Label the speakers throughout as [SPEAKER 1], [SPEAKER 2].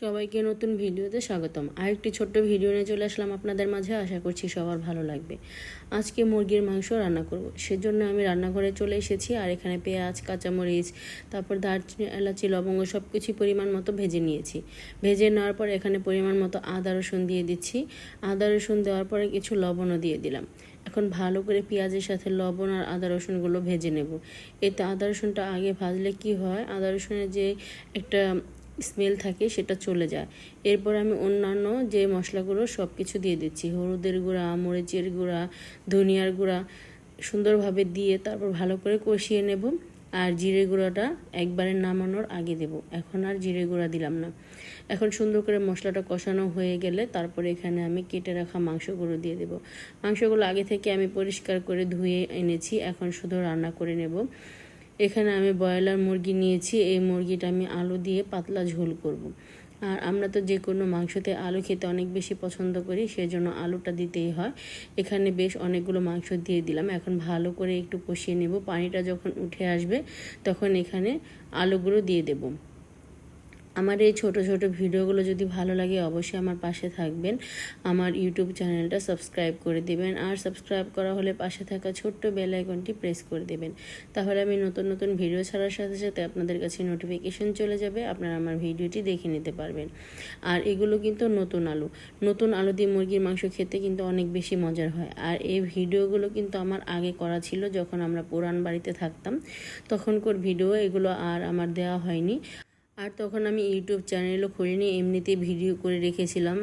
[SPEAKER 1] সবাইকে নতুন ভিডিওতে স্বাগতম। আরেকটি ছোট্ট ভিডিও নিয়ে চলে আসলাম আপনাদের মাঝে। আশা করছি সবার ভালো লাগবে। আজকে মুরগির মাংস রান্না করব। সেজন্য আমি রান্নাঘরে চলে এসেছি আর এখানে পেঁয়াজ, কাঁচামরিচ, তারপর দারচিনি, এলাচি, লবঙ্গ সব কিছু পরিমাণ মতো ভেজে নিয়েছি। ভেজে নেওয়ার পর এখানে পরিমাণ মতো আদা, রসুন দিয়ে দিচ্ছি। আদা, রসুন দেওয়ার পরে কিছু লবণও দিয়ে দিলাম। এখন ভালো করে পেঁয়াজের সাথে লবণ আর আদা, রসুনগুলো ভেজে নেব। এতে আদা, রসুনটা আগে ভাজলে কি হয়? আদা, রসুনের যে একটা স্মেল থাকে সেটা চলে যায়। এরপর আমি অন্যান্য যে মশলাগুলো সব কিছু দিয়ে দিচ্ছি। হলুদের গুঁড়া, মরিচের গুঁড়া, ধনিয়ার গুঁড়া সুন্দরভাবে দিয়ে তারপর ভালো করে কষিয়ে নেব আর জিরে গুঁড়াটা একবারে নামানোর আগে দেব। এখন আর জিরে গুঁড়া দিলাম না। এখন সুন্দর করে মশলাটা কষানো হয়ে গেলে তারপরে এখানে আমি কেটে রাখা মাংসগুলো দিয়ে দেব। মাংসগুলো আগে থেকে আমি পরিষ্কার করে ধুয়ে এনেছি। এখন শুধু রান্না করে নেব। এখানে আমি ব্রয়লার মুরগি নিয়েছি, এই মুরগিটা আমি আলু দিয়ে পাতলা ঝোল করব। আর আমরা তো যে কোনো মাংসতে আলু খেতে অনেক বেশি পছন্দ করি, সেজন্য আলুটা দিতেই হয়। এখানে বেশ অনেকগুলো মাংস দিয়ে দিলাম। এখন ভালো করে একটু কষিয়ে নেব। পানিটা যখন উঠে আসবে, তখন এখানে আলুগুলো দিয়ে দেবো। আমার এই ছোট ছোট ভিডিওগুলো যদি ভালো লাগে অবশ্যই আমার পাশে থাকবেন। আমার ইউটিউব চ্যানেলটা সাবস্ক্রাইব করে দেবেন আর সাবস্ক্রাইব করা হলে পাশে থাকা ছোট্ট বেল আইকনটি প্রেস করে দেবেন। তাহলে আমি নতুন নতুন ভিডিও ছাড়ার সাথে সাথে আপনাদের কাছে নোটিফিকেশন চলে যাবে, আপনারা আমার ভিডিওটি দেখে নিতে পারবেন। আর এগুলো কিন্তু নতুন আলু। নতুন আলু দিয়ে মুরগির মাংস খেতে কিন্তু অনেক বেশি মজার হয়। আর এই ভিডিওগুলো কিন্তু আমার আগে করা ছিল যখন আমরা পুরান বাড়িতে থাকতাম। তখনকার ভিডিও এগুলো আর আমার দেওয়া হয়নি। আর তখন আমি ইউটিউব চ্যানেলও খুলিনি, এমনিতেই ভিডিও করে রেখেছিলাম।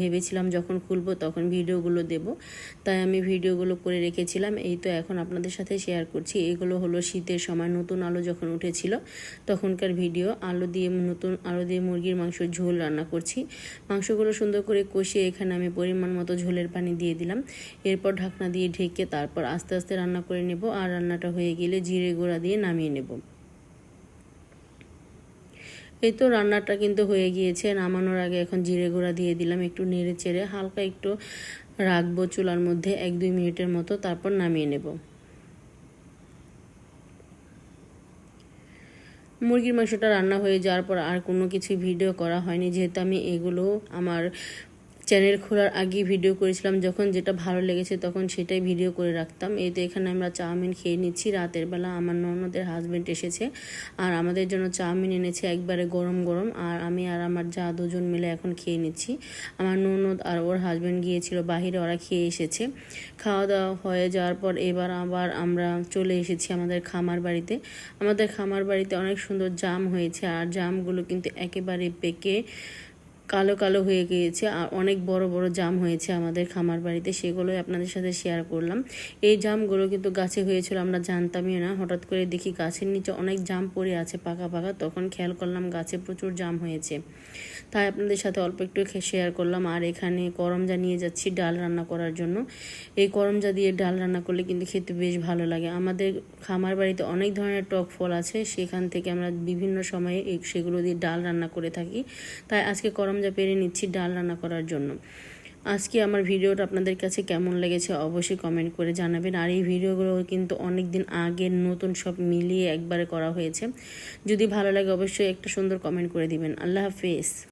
[SPEAKER 1] ভেবেছিলাম যখন খুলবো তখন ভিডিওগুলো দেব। তাই আমি ভিডিওগুলো করে রেখেছিলাম। এই তো এখন আপনাদের সাথে শেয়ার করছি। এগুলো হলো শীতের সময় নতুন আলো যখন উঠেছিল, তখনকার ভিডিও। আলো দিয়ে নতুন, আলো দিয়ে মুরগির মাংস ঝোল রান্না করছি। মাংসগুলো সুন্দর করে কষিয়ে এখানে আমি পরিমাণ মতো ঝোলের পানি দিয়ে দিলাম। এরপর ঢাকনা দিয়ে ঢেকে তারপর আস্তে আস্তে রান্না করে নেব। আর রান্নাটা হয়ে গেলে জিরে গুঁড়া দিয়ে নামিয়ে নেব। এই তো রান্নাটা কিন্তু হয়ে গিয়েছে। নামানোর আগে এখন জিরে গুঁড়া দিয়ে দিলাম, একটু নেড়ে চেড়ে হালকা একটু রাখব চুলার মধ্যে এক দুই মিনিটের মতো, তারপর নামিয়ে নেব। মুরগির মাংসটা রান্না হয়ে যাওয়ার পর আর কোনো কিছু ভিডিও করা হয়নি, যেহেতু আমি এগুলো আমার চ্যানেল খোলার আগে ভিডিও করেছিলাম, যখন যেটা ভালো লেগেছে তখন সেটাই ভিডিও করে রাখতাম। এই তো এখানে আমরা চাউমিন খেয়ে নিচ্ছি, রাতের বেলা আমার ননদের হাজব্যান্ড এসেছে আর আমাদের জন্য চাউমিন এনেছে একবারে গরম গরম আর আমি আর আমার যা দুজন মিলে এখন খেয়ে নিচ্ছি। আমার ননদ আর ওর হাজব্যান্ড গিয়েছিল, বাহিরে ওরা খেয়ে এসেছে। খাওয়া দাওয়া হয়ে যাওয়ার পর এবার আবার আমরা চলে এসেছি আমাদের খামার বাড়িতে। আমাদের খামার বাড়িতে অনেক সুন্দর জাম হয়েছে আর জামগুলো কিন্তু একেবারে পেকে কালো কালো হয়ে গিয়েছে, আর অনেক বড় বড় জাম হয়েছে আমাদের খামার বাড়িতে, সেগুলোই আপনাদের সাথে শেয়ার করলাম। এই জামগুলো কিন্তু গাছে হয়েছিল, আমরা জানতামই না। হঠাৎ করে দেখি গাছের নিচে অনেক জাম পড়ে আছে, পাকা পাকা। তখন খেয়াল করলাম গাছে প্রচুর জাম হয়েছে। তাই আপনাদের সাথে অল্প একটু শেয়ার করলাম। আর এখানে করমজা নিয়ে যাচ্ছি ডাল রান্না করার জন্য। এই করমজা দিয়ে ডাল রান্না করলে কিন্তু খেতে বেশ ভালো লাগে। আমাদের খামার বাড়িতে অনেক ধরনের টক ফল আছে, সেখান থেকে আমরা বিভিন্ন সময়ে সেগুলো দিয়ে ডাল রান্না করে থাকি। তাই আজকে করম যা পেরে নিচ্ছি ডাল রান্না করার জন্য। আজকে আমার ভিডিওটা আপনাদের কাছে কেমন লেগেছে অবশ্যই কমেন্ট করে জানাবেন। আর এই ভিডিওগুলো কিন্তু অনেক দিন আগে নতুন সব মিলিয়ে একবারে করা হয়েছে। যদি ভালো লাগে অবশ্যই একটা সুন্দর কমেন্ট করে দিবেন। আল্লাহ হাফেজ।